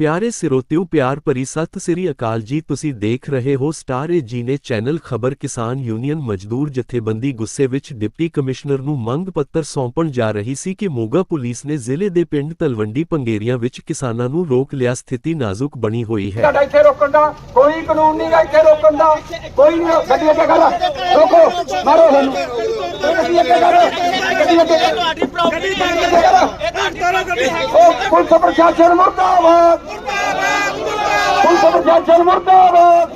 ਪਿਆਰੇ ਸਿਰੋਤਿਓ ਪਿਆਰ ਭਰੀ ਸਤਿ ਸ੍ਰੀ ਅਕਾਲ ਜੀ। ਤੁਸੀਂ ਦੇਖ ਰਹੇ ਹੋ ਸਟਾਰ ਏ ਜੀ ਨੇ ਚੈਨਲ ਖਬਰ ਕਿਸਾਨ ਯੂਨੀਅਨ ਮਜ਼ਦੂਰ ਜਥੇਬੰਦੀ ਗੁੱਸੇ ਵਿੱਚ ਡਿਪਟੀ ਕਮਿਸ਼ਨਰ ਨੂੰ ਮੰਗ ਪੱਤਰ ਸੌਂਪਣ ਜਾ ਰਹੀ ਸੀ ਕਿ ਮੋਗਾ ਪੁਲਿਸ ਨੇ ਜ਼ਿਲ੍ਹੇ ਦੇ ਪਿੰਡ ਤਲਵੰਡੀ ਪੰਗੇਰੀਆਂ ਵਿੱਚ ਕਿਸਾਨਾਂ ਨੂੰ ਰੋਕ ਲਿਆ। ਸਥਿਤੀ ਨਾਜ਼ੁਕ ਬਣੀ ਹੋਈ ਹੈ। ਸਾਡਾ ਇੱਥੇ ਰੋਕਣ ਦਾ ਕੋਈ ਕਾਨੂੰਨ ਨਹੀਂ ਗਾ ਇੱਥੇ ਰੋਕਣ ਦਾ ਕੋਈ ਨਹੀਂ ਗੱਡੀ ਅੱਗੇ ਕਰ ਰੋਕੋ ਮਾਰੋ ਇਹਨੂੰ ਗੱਡੀ ਅੱਗੇ ਕਰ ਗੱਡੀ ਅੱਗੇ ਕਰ ਤੁਹਾਡੀ ਪ੍ਰਾਪਰਟੀ ਗੱਡੀ ਅੱਗੇ ਕਰ ਇਹ ਤੁਹਾਡੀ ਪ੍ਰਾਪਰਟੀ ਉਹ ਪੁਲਿਸ ਪ੍ਰਸ਼ਾਸਨ ਮੁਰਦਾਬਾਦ। ਪੁਲਿਸ ਪ੍ਰਸ਼ਾਸਨ ਮੁਰਦਾਬਾਦ।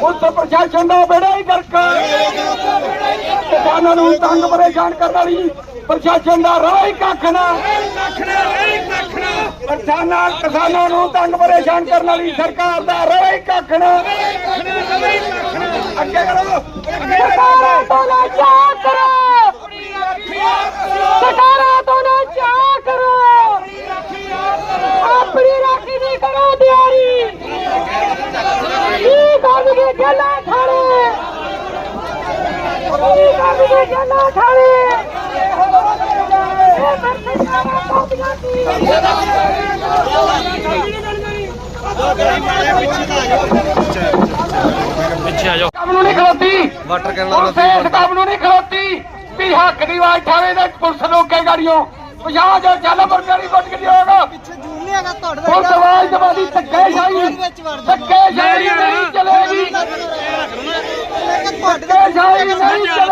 ਪੁਲਿਸ ਪ੍ਰਸ਼ਾਸਨ ਦਾ ਬੇੜਾ ਹੀ ਕਰਕਾ ਕਿਸਾਨਾਂ ਨੂੰ ਤੰਗ ਪਰੇਸ਼ਾਨ ਕਰਨ ਵਾਲੀ ਪ੍ਰਸ਼ਾਸਨ ਦਾ ਰਾਹ ਹੀ ਕੱਖ ਨਾ। ਕਿਸਾਨਾਂ ਕਿਸਾਨਾਂ ਨੂੰ ਤੰਗ ਪਰੇਸ਼ਾਨ ਕਰਨ ਵਾਲੀ ਸਰਕਾਰ ਦਾ ਰਾਹ ਹੀ ਕੱਖ ਨਾ। ਅੱਗੇ ਕਰੋ। ਸਰਕਾਰਾਂ ਚਾਹ ਕਰੋ ਸਰਕਾਰਾਂ ਤੋਂ ਨਾ ਚਾਹ ਕਰੋ ਆਪਣੀ ਰਾਖੀ ਦੀ ਕਰੋ ਦਿਹਾੜੀ ਕੀ ਕਰਨਗੇ ਜੱਲਾ ਖਾਣੇ ਕੀ ਕਰਨਗੇ ਜੱਲਾ ਖਾਣੇ ਇਹ ਮਰਤਬਾਂ ਪਾਉਂਦੀਆਂ ਕੀ ਕੰਮ ਨੂੰ ਨਹੀਂ ਖਲੋਤੀ ਵਾਟਰ ਕੈਨਲ ਪੁਲਿਸ ਇਸ ਕੰਮ ਨੂੰ ਨਹੀਂ ਖਲੋਤੀ ਵੀ ਹੱਕ ਦੀ ਆਵਾਜ਼ ਠਾਵੇ ਤੇ ਪੁਲਿਸ ਰੋਕੇ ਗਾੜੀਆਂ ਪੰਜਾਹ ਜੋ ਚੱਲ ਮਰਕਰੀ ਕੁੱਟ ਕੇ ਹੋਗਾ ਪਿੱਛੇ ਜੂਨ ਨਹੀਂ ਹੈਗਾ ਤੁਹਾਡੇ ਪੁਲਿਸ ਆਵਾਜ਼ ਦਵਾਦੀ ਧੱਕੇ ਸ਼ਾਹੀ ਧੱਕੇ ਸ਼ਾਹੀ ਨਹੀਂ ਚਲੇਗੀ ਧੱਕੇ ਸ਼ਾਹੀ ਨਹੀਂ ਚਲੇਗੀ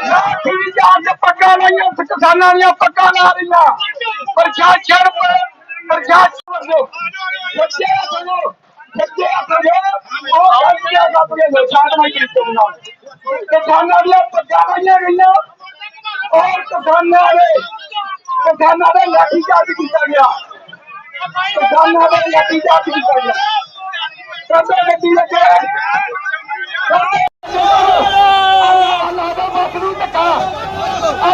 ਗੁੰਡਾ ਪੁਲਿਸ ਪ੍ਰਸ਼ਾਸਨ ਮਰਦਾਬਾਦ ਪੁਲਿਸ ਪ੍ਰਸ਼ਾਸਨ ਮਰਦਾਬਾਦ ਹੱਕਾ ਲਈ ਜੋ ਲੜਦੇ ਲੋਕ ਹੱਕਾ ਲਈ ਜੋ ਲੜਦੇ ਲੋਕ ਲਾਠੀ ਚਾਰਜ ਪੱਕਾ ਲਈਆਂ ਕਿਸਾਨਾਂ ਦੀਆਂ ਪੱਕਾ ਲਾ ਰਹੀਆਂ ਪ੍ਰਸ਼ਾਸਨ ਪ੍ਰਸ਼ਾਸਨ ਵੱਲੋਂ ਬੱਚੇ ਵੱਲੋਂ ਬੱਚੇ ਵੱਲੋਂ ਉਹ ਗੱਡੀਆਂ ਕੱਪ ਕੇ ਲੋਕਾਂ ਨੂੰ ਕੀਤੇ ਨਾ ਕਿਸਾਨਾਂ ਦੀਆਂ ਪੱਕਾ ਲਾਈਆਂ ਗਈਆਂ ਔਰ ਕਿਸਾਨਾਂ ਦੇ ਕਿਸਾਨਾਂ ਦੇ ਲਾਠੀ ਚਾਰਜ ਕੀਤਾ ਗਿਆ ਕਿਸਾਨਾਂ ਦੇ ਲਾਠੀ ਚਾਰਜ ਕੀਤਾ ਗਿਆ ਕਦੇ ਗੱਡੀ ਲੱਗੇ ਲਾ ਦੋ ਬੱਸ ਨੂੰ ਧੱਕਾ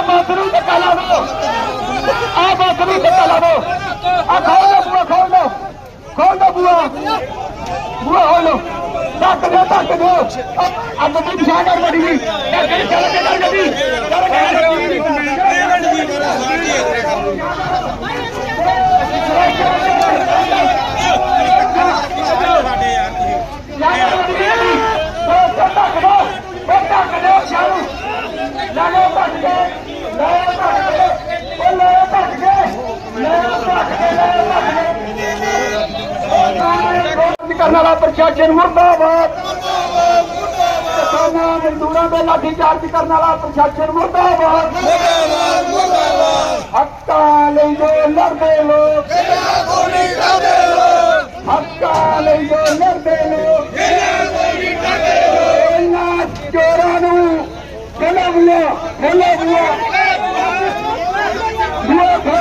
ਆ ਬੱਸ ਨੂੰ ਧੱਕਾ ਲਾ ਦੋ ਆ ਬੱਸ ਨੂੰ ਧੱਕਾ ਲਾ ਦੋ ਆ ਖੋਲ ਦੋ ਬੂਆ ਖੋਲ ਦੋ ਖੋਲ ਦੋ ਬੂਆ ਬੂਆ ਖੋਲ ਦੋ ਧੱਕ ਦਿਓ ਧੱਕ ਦਿਓ ਆ- ਆ ਗੱਡੀ ਪਿਛਾ ਕਰ ਗੱਡੀ ਦੀ ਇਹ ਗੱਡੀ ਚੱਲ ਕੇ ਕਰ ਗੱਡੀ ਚੱਲ ਕੇ ਕਰ ਗੱਡੀ ਕਰਨ ਵਾਲਾ ਪ੍ਰਸ਼ਾਸਨ ਮੁਰਦਾਬਾਦ। ਕਿਸਾਨਾਂ ਮਜ਼ਦੂਰਾਂ ਦੇ ਲਾਠੀ ਚਾਰਜ ਕਰਨ ਵਾਲਾ ਪ੍ਰਸ਼ਾਸਨ ਮੁਰਦਾਬਾਦ। ਹੱਕਾਂ ਲਈ ਜੋ ਲੜਦੇ ਲੋਕ। ਹੱਕਾਂ ਲਈ ਜੋ ਲੜਦੇ ਲੋਕ। ਇਹਨਾਂ ਚੋਰਾਂ ਨੂੰ ਬੁਆ ਖੋਲੋ ਬੁਆ ਬੁਆ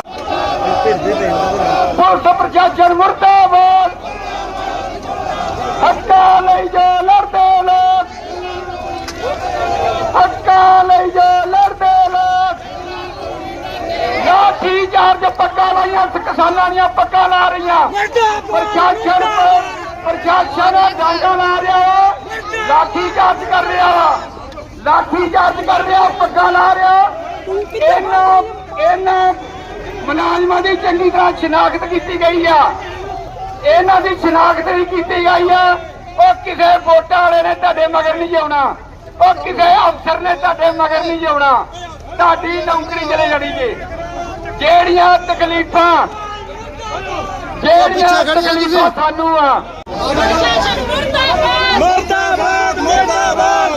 ਪੁਲਿਸ ਪ੍ਰਸ਼ਾਸਨ ਮੁਰਦਾਬਾਦ। ਹੱਕਾਂ ਲਈ ਜੋ ਲੜਦੇ ਲੋਕ ਹੱਕਾਂ ਲਈ ਜੋ ਲੜਦੇ ਲੋਕ ਲਾਠੀ ਚਾਰਜ ਪੱਕਾ ਲਾਈਆਂ ਕਿਸਾਨਾਂ ਦੀਆਂ ਪੱਕਾ ਲਾ ਰਹੀਆਂ। ਪ੍ਰਸ਼ਾਸਨ ਪ੍ਰਸ਼ਾਸਨ ਡਾਂਗਾ ਲਾ ਰਿਹਾ ਲਾਠੀ ਚਾਰਜ ਕਰ ਰਿਹਾ ਵਾ। ਲਾਠੀ ਚਾਰਜ ਕਰ ਰਿਹਾ ਪੱਕਾ ਲਾ ਰਿਹਾ। ਇਹਨਾਂ ਇਹਨਾਂ ਮੁਲਾਜ਼ਮਾਂ ਦੀ ਚੰਗੀ ਤਰ੍ਹਾਂ ਸ਼ਨਾਖਤ ਕੀਤੀ ਗਈ ਆ। ਇਹਨਾਂ ਦੀ ਸ਼ਨਾਖਤ ਵੀ ਕੀਤੀ ਗਈ ਆ। ਉਹ ਕਿਸੇ ਵੋਟਾਂ ਵਾਲੇ ਨੇ ਤੁਹਾਡੇ ਮਗਰ ਨਹੀਂ ਜਾਉਣਾ ਉਹ ਕਿਸੇ ਅਫਸਰ ਨੇ ਤੁਹਾਡੇ ਮਗਰ ਨਹੀਂ ਜਾਉਣਾ ਤੁਹਾਡੀ ਨੌਕਰੀ ਚਲੇ ਜਾਣੀ ਜੇ। ਜਿਹੜੀਆਂ ਤਕਲੀਫਾਂ ਜਿਹੜੀਆਂ ਤਕਲੀਫਾਂ ਸਾਨੂੰ ਆ। ਮੁਰਦਾਬਾਦ। ਮੁਰਦਾਬਾਦ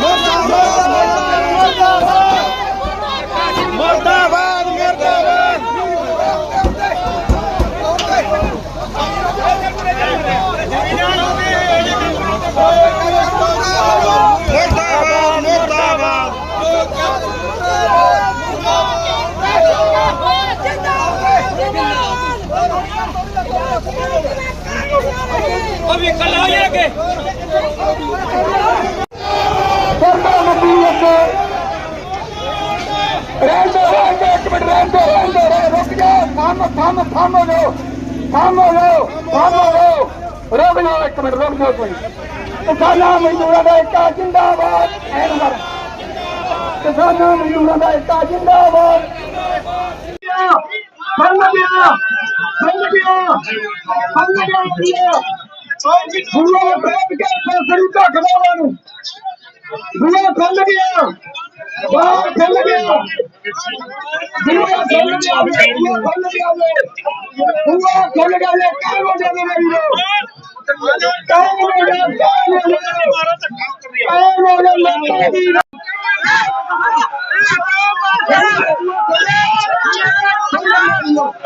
ਮੁਰਦਾਬਾਦ। ਕਰਦਾ ਮੰਡੀ ਅੱਗੇ ਰਹਿੰਦੇ ਰਹਿੰਦੇ ਇੱਕ ਮਿੰਟ ਰਹਿੰਦੇ ਰਹਿੰਦੇ ਰਹਿ ਰੁਕ ਜਾ ਥੰਮ ਥੰਮ ਥੰਮ ਹੋ ਥੰਮ ਹੋ ਥੰਮ ਹੋ ਰੁਕ ਜਾਓ ਇੱਕ ਮਿੰਟ ਰੁਕ ਜਾਓ ਕੋਈ ਕਿਸਾਨਾਂ ਮਜ਼ਦੂਰਾਂ ਦਾ ਏਕਾ ਜਿੰਦਾਬਾਦ ਐਨ ਕਿਸਾਨਾਂ ਮਜ਼ਦੂਰਾਂ ਦਾ ਏਕਾ ਜਿੰਦਾਬਾਦ ਬੰਨ ਗਿਆ ਬੰਨ ਗਿਆ ਬੰਨ ਗਿਆ ਬੁਲਾ ਬੈਠ ਕੇ ਫਸੜੀ ਢੱਕ ਦੋ ਉਹਨਾਂ ਨੂੰ ਬੁਲਾ ਖੁੱਲ ਗਿਆ ਬਾਹਰ ਖੁੱਲ ਗਿਆ ਬੁਲਾ ਖੁੱਲ ਗਿਆ ਬੁਲਾ ਖੁੱਲ ਗਿਆ ਬੁਲਾ ਖੁੱਲ ਗਿਆ ਲੈ ਕਾਹ ਹੋ ਜਾਵੇ ਮੇਰੀ ਲੋ ਕਾਹ ਹੋ ਜਾਵੇ ਕਾਹ ਹੋ ਜਾਵੇ ਕਾਹ ਹੋ ਜਾਵੇ ਮੇਰੀ ਲੋ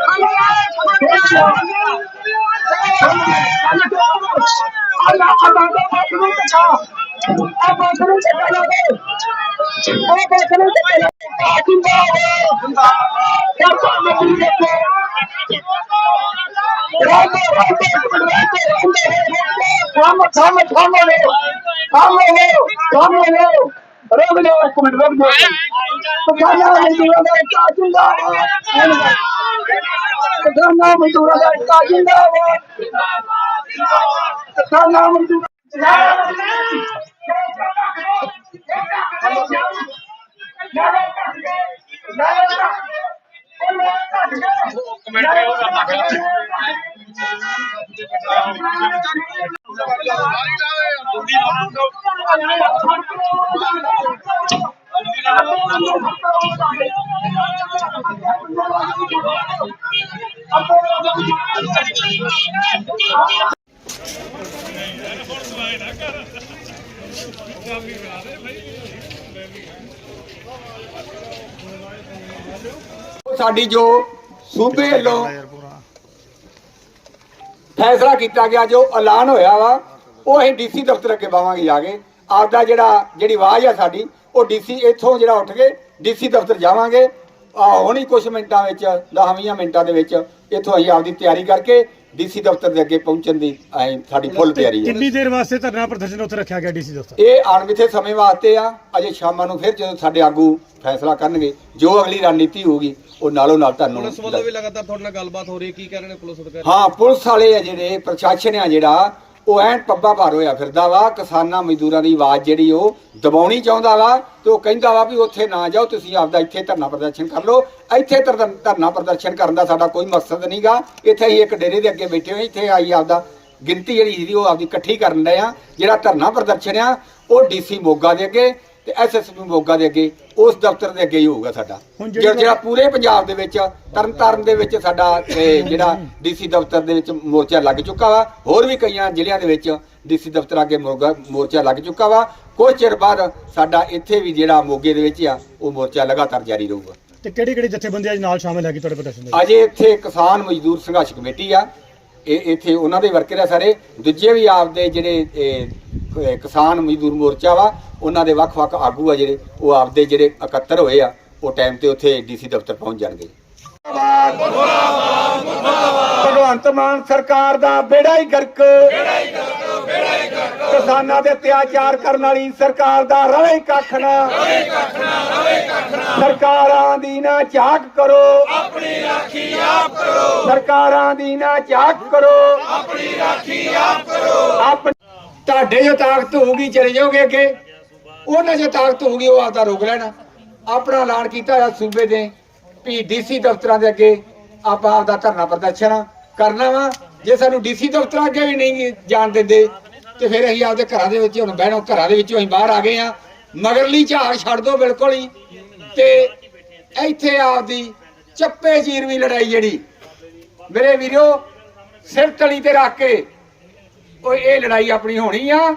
ਅੱਲਾ ਅੱਲਾ ਦਾ ਬਾਪੂ ਚੱਕਾ ਆ ਬਾਪੂ ਨੂੰ ਚੱਕਾ ਲਾ ਦੇ ਆ ਬਾਪੂ ਨੂੰ ਚੱਕਾ ਲਾ ਦੇ ਜਿੰਦਾਬਾਦ ਜਿੰਦਾਬਾਦ ਕਰਤਾ ਮੱਤੀ ਦੇ ਰਾਮੋ ਰਾਮੋ ਰਾਮੋ ਥਮ ਥਮ ਲੈ ਥਮ ਲੈ ਥਮ ਲੈ ਰੁਕ ਜਾਓ ਇੱਕ ਮਿੰਟ ਰੁਕ ਜਾਓ ਪਛਾਣਾ ਮਜ਼ਦੂਰਾਂ ਦਾ ਇੱਕ ਜਿੰਦਾਬਾਦ ਪਛਾਣਾ ਮਜ਼ਦੂਰਾਂ ਦਾ ਇੱਕ ਜਿੰਦਾਬਾਦ ਪਛਾਣਾ ਮਜ਼ਦੂਰਾਂ ਸਾਡੀ ਜੋ ਸੂਬੇ ਵੱਲੋਂ ਫੈਸਲਾ ਕੀਤਾ ਗਿਆ, ਜੋ ਐਲਾਨ ਹੋਇਆ ਵਾ, ਉਹ ਅਸੀਂ ਡੀਸੀ ਦਫ਼ਤਰ ਅੱਗੇ ਪਾਵਾਂਗੇ ਜਾ ਕੇ। ਆਪਦਾ ਜਿਹੜਾ, ਜਿਹੜੀ ਆਵਾਜ਼ ਆ ਸਾਡੀ, ਉਹ ਡੀਸੀ ਇੱਥੋਂ ਜਿਹੜਾ ਉੱਠ ਕੇ ਡੀਸੀ ਦਫ਼ਤਰ ਜਾਵਾਂਗੇ। ਆ ਹੁਣੀ ਕੁਝ ਮਿੰਟਾਂ ਵਿੱਚ 10 ਮਿੰਟਾਂ ਦੇ ਵਿੱਚ ਇੱਥੋਂ ਅਸੀਂ ਆਪਦੀ ਤਿਆਰੀ ਕਰਕੇ ਡੀਸੀ ਦਫ਼ਤਰ ਦੇ ਅੱਗੇ ਪਹੁੰਚਣ ਦੀ ਅਸੀਂ ਸਾਡੀ ਫੁੱਲ ਤਿਆਰੀ ਹੈ ਕਿੰਨੀ ਦੇਰ ਵਾਸਤੇ ਧਰਨਾ ਪ੍ਰਦਰਸ਼ਨ ਉੱਥੇ ਰੱਖਿਆ ਗਿਆ ਡੀਸੀ ਦਫ਼ਤਰ? ਇਹ ਅਣਮਿੱਥੇ ਸਮੇਂ ਵਾਸਤੇ ਆ ਅਜੇ ਸ਼ਾਮਾਂ ਨੂੰ ਫਿਰ ਜਦੋਂ ਸਾਡੇ ਆਗੂ ਫੈਸਲਾ ਕਰਨਗੇ ਜੋ ਅਗਲੀ ਰਣਨੀਤੀ ਹੋਊਗੀ ਉਹ ਨਾਲੋਂ ਨਾਲ ਤੁਹਾਨੂੰ ਪੁਲਿਸ ਵੱਲੋਂ ਵੀ ਲਗਾਤਾਰ ਤੁਹਾਡੇ ਨਾਲ ਗੱਲਬਾਤ ਹੋ ਰਹੀ ਹੈ ਕੀ ਕਹਿ ਰਹੇ ਨੇ ਪੁਲਿਸ ਅਧਿਕਾਰੀ? ਹਾਂ ਪੁਲਿਸ ਵਾਲੇ ਆ ਜਿਹੜੇ ਪ੍ਰਸ਼ਾਸਨ ਆ ਜਿਹੜਾ ਉਹ ਐਨ ਪੱਬਾ ਭਾਰ ਹੋਇਆ ਫਿਰਦਾ ਵਾ, ਕਿਸਾਨਾਂ ਮਜ਼ਦੂਰਾਂ ਦੀ ਆਵਾਜ਼ ਜਿਹੜੀ ਉਹ ਦਬਾਉਣੀ ਚਾਹੁੰਦਾ ਵਾ ਤੇ ਉਹ ਕਹਿੰਦਾ ਵਾ ਵੀ ਉੱਥੇ ਨਾ ਜਾਓ, ਤੁਸੀਂ ਆਪਦਾ ਇੱਥੇ ਧਰਨਾ ਪ੍ਰਦਰਸ਼ਨ ਕਰ ਲਓ। ਇੱਥੇ ਧਰ- ਧਰਨਾ ਪ੍ਰਦਰਸ਼ਨ ਕਰਨ ਦਾ ਸਾਡਾ ਕੋਈ ਮਕਸਦ ਨਹੀਂਗਾ ਇੱਥੇ ਹੀ ਇੱਕ ਡੇਰੇ ਦੇ ਅੱਗੇ ਬੈਠੇ ਹੋਏ, ਇੱਥੇ ਆਈ ਆਪਦਾ ਗਿਣਤੀ ਜਿਹੜੀ ਸੀ ਉਹ ਆਪਦੀ ਇਕੱਠੀ ਕਰਨ ਡਏ ਆ। ਜਿਹੜਾ ਧਰਨਾ ਪ੍ਰਦਰਸ਼ਨ ਆ, ਉਹ ਡੀਸੀ ਮੋਗਾ ਦੇ ਅੱਗੇ ਤੇ ਐਸਐਸਪੀ ਮੋਗਾ ਦੇ ਅੱਗੇ ਉਸ ਦਫ਼ਤਰ ਦੇ ਅੱਗੇ ਹੀ ਹੋਊਗਾ ਸਾਡਾ। ਜਿਹੜੀ ਜਿਹੜਾ ਪੂਰੇ ਪੰਜਾਬ ਦੇ ਵਿੱਚ ਤਰਨਤਾਰਨ ਦੇ ਵਿੱਚ ਸਾਡਾ ਜਿਹੜਾ ਡੀਸੀ ਦਫ਼ਤਰ ਦੇ ਵਿੱਚ ਮੋਰਚਾ ਲੱਗ ਚੁੱਕਾ ਵਾ ਹੋਰ ਵੀ ਕਈਆਂ ਜ਼ਿਲ੍ਹਿਆਂ ਦੇ ਵਿੱਚ ਡੀਸੀ ਦਫ਼ਤਰ ਅੱਗੇ ਮੋਰਗਾ ਮੋਰਚਾ ਲੱਗ ਚੁੱਕਾ ਵਾ। ਕੁਝ ਚਿਰ ਬਾਅਦ ਸਾਡਾ ਇੱਥੇ ਵੀ ਜਿਹੜਾ ਮੋਗੇ ਦੇ ਵਿੱਚ ਆ ਉਹ ਮੋਰਚਾ ਲਗਾਤਾਰ ਜਾਰੀ ਰਹੂਗਾ। ਤੇ ਕਿਹੜੀ ਕਿਹੜੀ ਜਥੇਬੰਦੀਆਂ ਨਾਲ ਸ਼ਾਮਿਲ ਹੈਗੀ ਤੁਹਾਡੇ ਪ੍ਰਦਰਸ਼ਨ ਦੇ? ਅਜੇ ਇੱਥੇ ਕਿਸਾਨ ਮਜ਼ਦੂਰ ਸੰਘਰਸ਼ ਕਮੇਟੀ ਆ ਇਹ ਇੱਥੇ ਉਹਨਾਂ ਦੇ ਵਰਕਰ ਆ ਸਾਰੇ। ਦੂਜੇ ਵੀ ਆਪਦੇ ਜਿਹੜੇ ਕਿਸਾਨ ਮਜ਼ਦੂਰ ਮੋਰਚਾ ਵਾ, ਉਹਨਾਂ ਦੇ ਵੱਖ-ਵੱਖ ਆਗੂ ਆ ਜਿਹੜੇ, ਉਹ ਆਪਦੇ ਜਿਹੜੇ ਇਕੱਤਰ ਹੋਏ ਆ, ਉਹ ਟਾਈਮ ਤੇ ਉੱਥੇ ਡੀਸੀ ਦਫ਼ਤਰ ਪਹੁੰਚ ਜਾਣਗੇ। ਭਗਵੰਤ ਮਾਨ ਸਰਕਾਰ ਦਾ ਬੇੜਾ ਹੀ ਗਰਕ। ਕਿਸਾਨਾਂ ਦੇ ਅਤਿਆਚਾਰ ਕਰਨ ਵਾਲੀ ਸਰਕਾਰ ਦਾ ਰਵੇ ਕੱਖ ਨਾ ਸਰਕਾਰਾਂ ਦੀ ਨਾ ਝਾਕ ਕਰੋ। ਆਪਣੀ ਰਾਖੀ ਆਪ ਕਰੋ। ਸਰਕਾਰਾਂ ਦੀ ਨਾ ਝਾਕ ਕਰੋ। ਆਪਣੀ ਰਾਖੀ ਆਪ ਕਰੋ। ਤੁਹਾਡੇ ਜੋ ਤਾਕਤ ਹੋਊਗੀ ਚਲੇ ਜਾਓਗੇ ਅੱਗੇ। ਉਹਨਾਂ ਜੋ ਤਾਕਤ ਹੋਊਗੀ ਉਹ ਆਪਦਾ ਰੋਕ ਲੈਣਾ। ਆਪਣਾ ਐਲਾਨ ਕੀਤਾ ਹੋਇਆ ਸੂਬੇ ਦੇ ਵੀ ਡੀਸੀ ਦਫ਼ਤਰਾਂ ਦੇ ਅੱਗੇ ਆਪਾਂ ਆਪਦਾ ਧਰਨਾ ਪ੍ਰਦਰਸ਼ਨ ਕਰਨਾ ਵਾ। ਜੇ ਸਾਨੂੰ ਡੀਸੀ ਦਫ਼ਤਰਾਂ ਅੱਗੇ ਵੀ ਨਹੀਂ ਜਾਣ ਦਿੰਦੇ, ਤੇ ਫਿਰ ਅਸੀਂ ਆਪਦੇ ਘਰਾਂ ਦੇ ਵਿੱਚ ਹੁਣ ਬਹਿਣੋ, ਘਰਾਂ ਦੇ ਵਿੱਚੋਂ ਅਸੀਂ ਬਾਹਰ ਆ ਗਏ ਆ ਮਗਰਲੀ ਝਾਕ ਛੱਡ ਦੋ ਬਿਲਕੁਲ ਹੀ। ਤੇ ਇੱਥੇ ਆਪਦੀ ਚੱਪੇ ਚੀਰਵੀਂ ਲੜਾਈ ਜਿਹੜੀ, ਮੇਰੇ ਵੀਰੋ, ਸਿਰ ਤਲੀ ਤੇ ਰੱਖ ਕੇ ਉਹ ਇਹ ਲੜਾਈ ਆਪਣੀ ਹੋਣੀ ਆ।